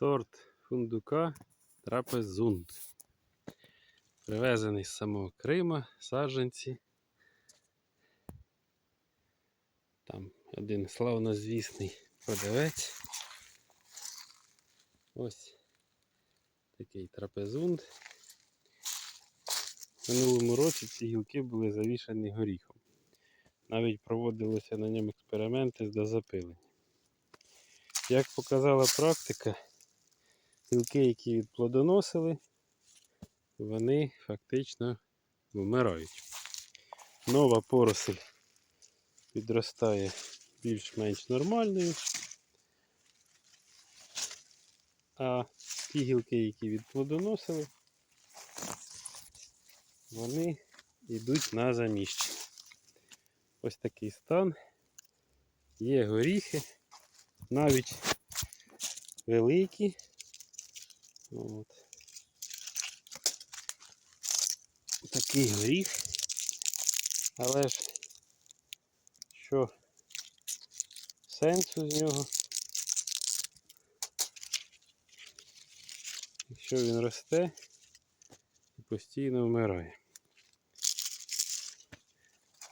Сорт фундука трапезунд. Привезений з самого Крима, саджанці. Там один славнозвісний продавець. Ось такий трапезунд. В минулому році ці гілки були завішані горіхом. Навіть проводилися на ньому експерименти з дозапилення. Як показала практика, гілки, які відплодоносили, вони фактично вмирають. Нова поросль підростає більш-менш нормальною. А ті гілки, які відплодоносили, вони йдуть на заміщення. Ось такий стан. Є горіхи, навіть великі. От. Такий горіх. Але ж що сенсу з нього? Якщо він росте і постійно вмирає.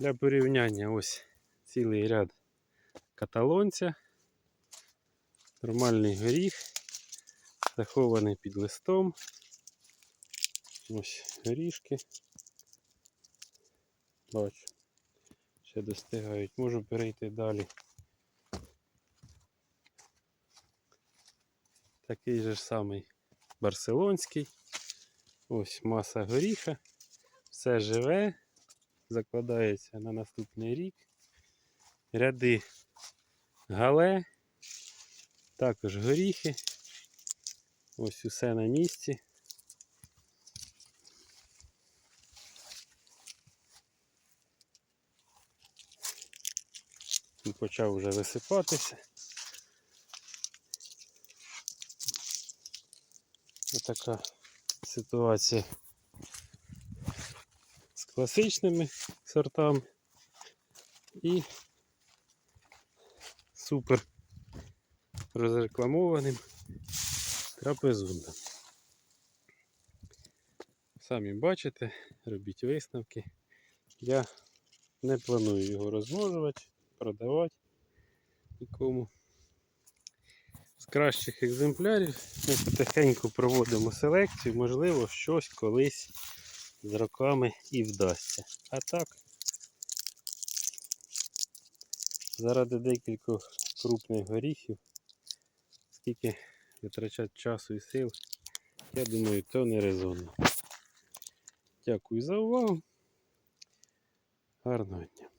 Для порівняння ось цілий ряд каталонця. Нормальний горіх, захований під листом. Ось горішки. Бачу. Ще достигають. Можу перейти далі. Такий же ж самий барселонський. Ось маса горіха. Все живе, закладається на наступний рік. Ряди гале, також горіхи. Ось усе на місці. Він почав вже висипатися. Отака ситуація з класичними сортами і супер розрекламованим трапезундом. Самі бачите, робіть висновки. Я не планую його розмножувати, продавати нікому. З кращих екземплярів ми потихеньку проводимо селекцію, можливо, щось колись з роками і вдасться. А так, заради декількох крупних горіхів, скільки витрачати часу і сил, я думаю, то не резонно. Дякую за увагу. Гарного дня.